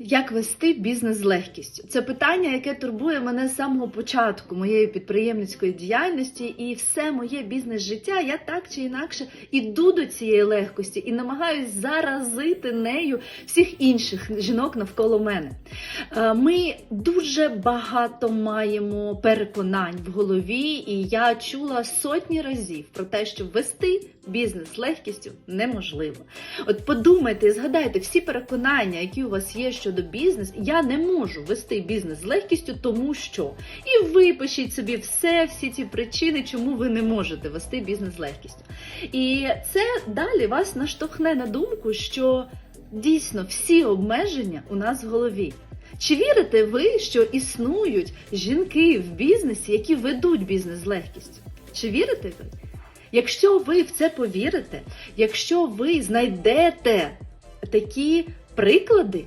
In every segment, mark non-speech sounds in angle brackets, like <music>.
Як вести бізнес з легкістю? Це питання, яке турбує мене з самого початку моєї підприємницької діяльності, і все моє бізнес-життя я так чи інакше іду до цієї легкості і намагаюсь заразити нею всіх інших жінок навколо мене. Е, Ми дуже багато маємо переконань в голові, і я чула сотні разів про те, що вести бізнес з легкістю неможливо. От подумайте і згадайте всі переконання, які у вас є щодо бізнесу. Я не можу вести бізнес з легкістю, тому що. І випишіть собі все, всі ці причини, чому ви не можете вести бізнес з легкістю. І це далі вас наштовхне на думку, що дійсно всі обмеження у нас в голові. Чи вірите ви, що існують жінки в бізнесі, які ведуть бізнес з легкістю? Чи вірите ви? Якщо ви в це повірите, якщо ви знайдете такі приклади,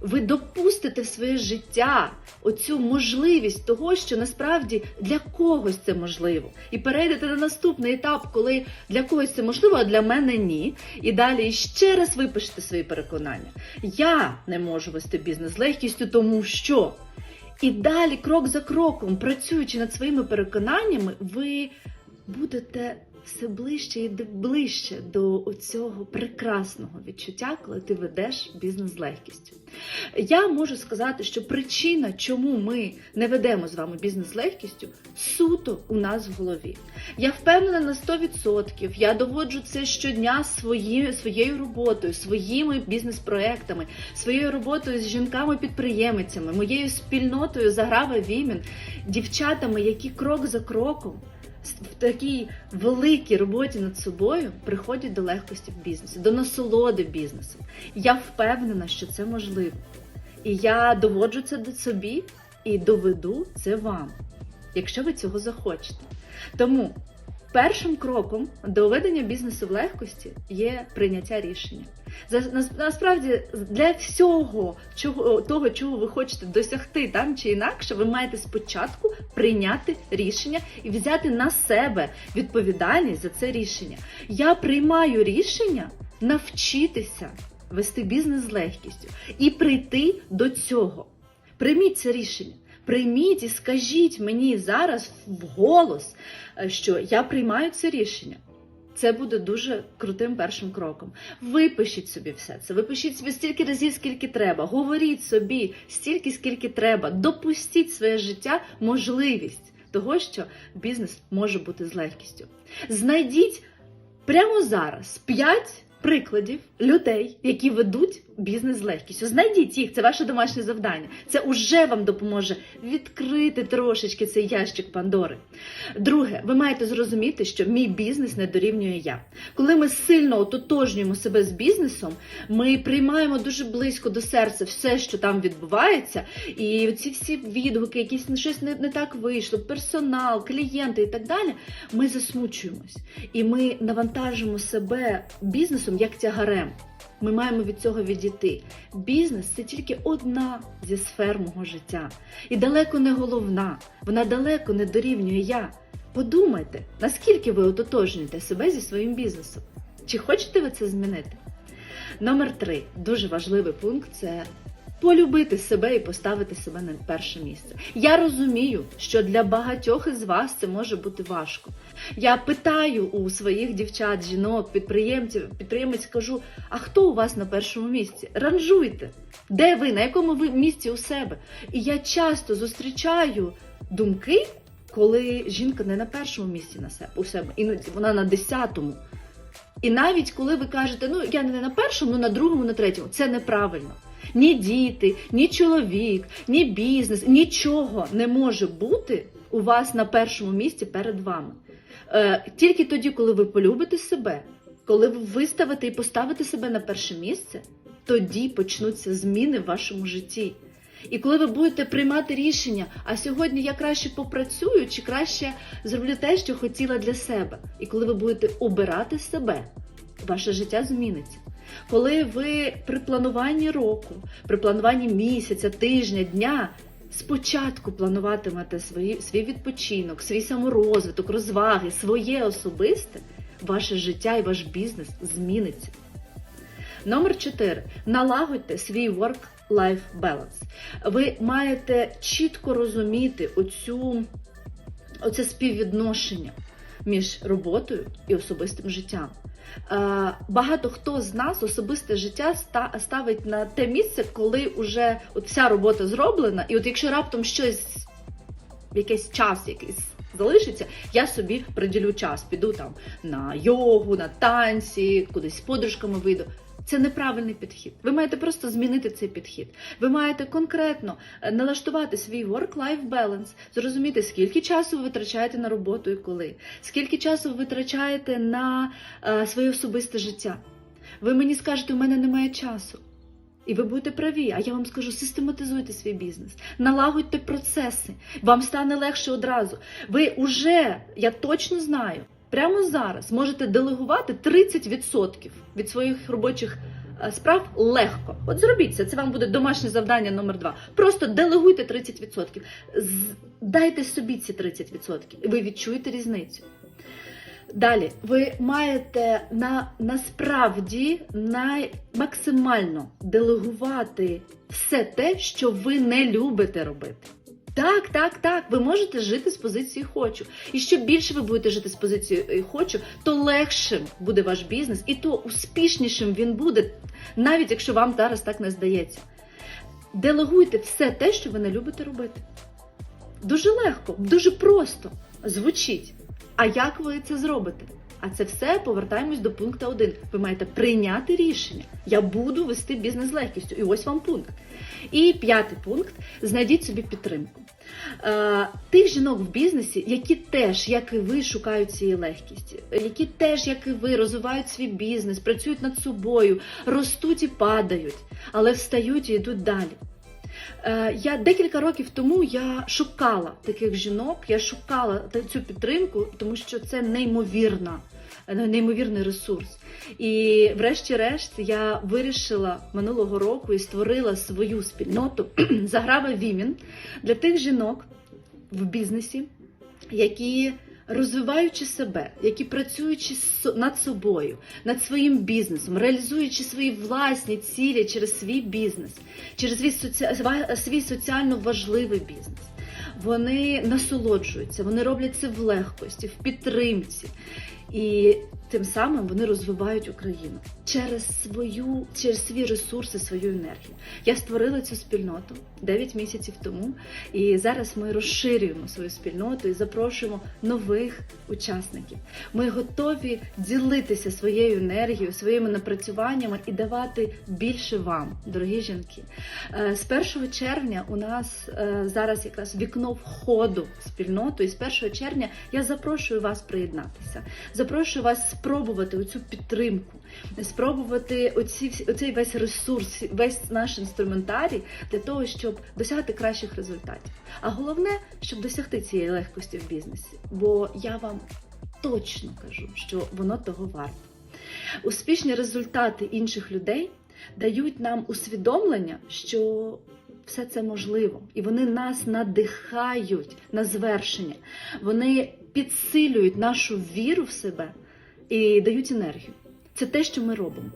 ви допустите в своє життя оцю можливість того, що насправді для когось це можливо, і перейдете на наступний етап, коли для когось це можливо, а для мене ні. І далі ще раз випишете свої переконання. Я не можу вести бізнес з легкістю, тому що. І далі, крок за кроком, працюючи над своїми переконаннями, ви будете все ближче і ближче до цього прекрасного відчуття, коли ти ведеш бізнес з легкістю. Я можу сказати, що причина, чому ми не ведемо з вами бізнес з легкістю, суто у нас в голові. Я впевнена на 100%, я доводжу це щодня своєю, своєю роботою, своїми бізнес-проектами, своєю роботою з жінками-підприємицями, моєю спільнотою Заграва Вімен, дівчатами, які крок за кроком в такій великій роботі над собою приходять до легкості в бізнесі, до насолоди бізнесом. Я впевнена, що це можливо. І я доводжу це до собі і доведу це вам, якщо ви цього захочете. Тому першим кроком до ведення бізнесу в легкості є прийняття рішення. Насправді для всього чого, того, чого ви хочете досягти там чи інакше, ви маєте спочатку прийняти рішення і взяти на себе відповідальність за це рішення. Я приймаю рішення навчитися вести бізнес з легкістю і прийти до цього. Прийміть це рішення. Прийміть і скажіть мені зараз вголос, е, що я приймаю це рішення. Це буде дуже крутим першим кроком. Випишіть собі все це, випишіть собі стільки разів, скільки треба. Говоріть собі стільки, скільки треба. Допустіть своє життя можливість того, що бізнес може бути з легкістю. Знайдіть прямо зараз 5 прикладів людей, які ведуть бізнес з легкістю. Знайдіть їх, це ваше домашнє завдання. Це уже вам допоможе відкрити трошечки цей ящик Пандори. Друге, ви маєте зрозуміти, що мій бізнес не дорівнює я. Коли ми сильно ототожнюємо себе з бізнесом, ми приймаємо дуже близько до серця все, що там відбувається, і ці всі відгуки, якісь щось не, не так вийшло, персонал, клієнти і так далі. Ми засмучуємось і ми навантажимо себе бізнесом як тягарем. Ми маємо від цього відійти. Бізнес це тільки одна зі сфер мого життя. І далеко не головна, вона далеко не дорівнює я. Подумайте, наскільки ви ототожнюєте себе зі своїм бізнесом. Чи хочете ви це змінити? Номер три дуже важливий пункт це полюбити себе і поставити себе на перше місце. Я розумію, що для багатьох із вас це може бути важко. Я питаю у своїх дівчат, жінок, підприємців, підприємець кажу: а хто у вас на першому місці? Ранжуйте, де ви, на якому ви місці у себе? І я часто зустрічаю думки, коли жінка не на першому місці на себе у себе, іноді вона на десятому. І навіть коли ви кажете, ну я не на першому, ну на другому, на третьому, це неправильно. Ні діти, ні чоловік, ні бізнес, нічого не може бути у вас на першому місці перед вами. Е, тільки тоді, коли ви полюбите себе, коли ви виставите і поставите себе на перше місце, тоді почнуться зміни в вашому житті. І коли ви будете приймати рішення, а сьогодні я краще попрацюю, чи краще зроблю те, що хотіла для себе. І коли ви будете обирати себе, ваше життя зміниться. Коли ви при плануванні року, при плануванні місяця, тижня, дня спочатку плануватимете свої, свій відпочинок, свій саморозвиток, розваги, своє особисте, ваше життя і ваш бізнес зміниться. Номер 4. Налагодьте свій work work-life balance. Ви маєте чітко розуміти оцю, оце співвідношення між роботою і особистим життям. Е, Багато хто з нас особисте життя ста- ставить на те місце, коли вже от вся робота зроблена, і от якщо раптом щось, якийсь час якийсь залишиться, я собі приділю час, піду там на йогу, на танці, кудись з подружками вийду. Це неправильний підхід. Ви маєте просто змінити цей підхід. Ви маєте конкретно е, налаштувати свій work-life balance, зрозуміти, скільки часу ви витрачаєте на роботу і коли, скільки часу ви витрачаєте на е, своє особисте життя. Ви мені скажете, у мене немає часу. І ви будете праві, а я вам скажу, систематизуйте свій бізнес, налагодьте процеси, вам стане легше одразу. Ви уже, я точно знаю, прямо зараз можете делегувати 30% від своїх робочих е, справ легко. От зробіть це, це вам буде домашнє завдання номер два. Просто делегуйте 30%. Дайте собі ці 30%, і ви відчуєте різницю. Далі, ви маєте на, насправді най, максимально делегувати все те, що ви не любите робити. Так, так, так. Ви можете жити з позиції хочу. І що більше ви будете жити з позиції е, хочу, то легшим буде ваш бізнес, і то успішнішим він буде, навіть якщо вам зараз так не здається. Делегуйте все те, що ви не любите робити. Дуже легко, дуже просто звучить. А як ви це зробите? А це все повертаємось до пункту 1. Ви маєте прийняти рішення. Я буду вести бізнес з легкістю. І ось вам пункт. І п'ятий пункт: знайдіть собі підтримку. Е, тих жінок в бізнесі, які теж, як і ви, шукають цієї легкості, які теж, як і ви, розвивають свій бізнес, працюють над собою, ростуть і падають, але встають і йдуть далі. Е, Я декілька років тому я шукала таких жінок, я шукала цю підтримку, тому що це неймовірна, е, неймовірний ресурс. І врешті-решт я вирішила минулого року і створила свою спільноту <clears throat> Заграва Вімін для тих жінок в бізнесі, які розвиваючи себе, які працюючи над собою, над своїм бізнесом, реалізуючи свої власні цілі через свій бізнес, через свій, соці... свій соціально важливий бізнес. Вони насолоджуються, вони роблять це в легкості, в підтримці. І тим самим вони розвивають Україну через свою, через свої ресурси, свою енергію. Я створила цю спільноту 9 місяців тому, і зараз ми розширюємо свою спільноту і запрошуємо нових учасників. Ми готові ділитися своєю енергією, своїми напрацюваннями і давати більше вам, дорогі жінки. Е, З 1 червня у нас е, зараз якраз вікно входу в спільноту, і з 1 червня я запрошую вас приєднатися. Запрошую вас спробувати оцю підтримку, спробувати оці, оцей весь ресурс, весь наш інструментарій для того, щоб досягти кращих результатів. А головне, щоб досягти цієї легкості в бізнесі. Бо я вам точно кажу, що воно того варто. Успішні результати інших людей дають нам усвідомлення, що все це можливо, і вони нас надихають на звершення. Вони підсилюють нашу віру в себе і дають енергію. Це те, що ми робимо.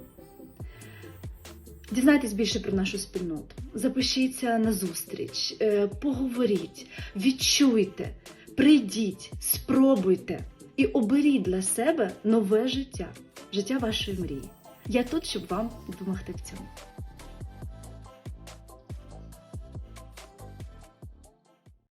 Дізнайтесь більше про нашу спільноту. Запишіться на зустріч, е, поговоріть, відчуйте, прийдіть, спробуйте і оберіть для себе нове життя, життя вашої мрії. Я тут, щоб вам допомогти в цьому.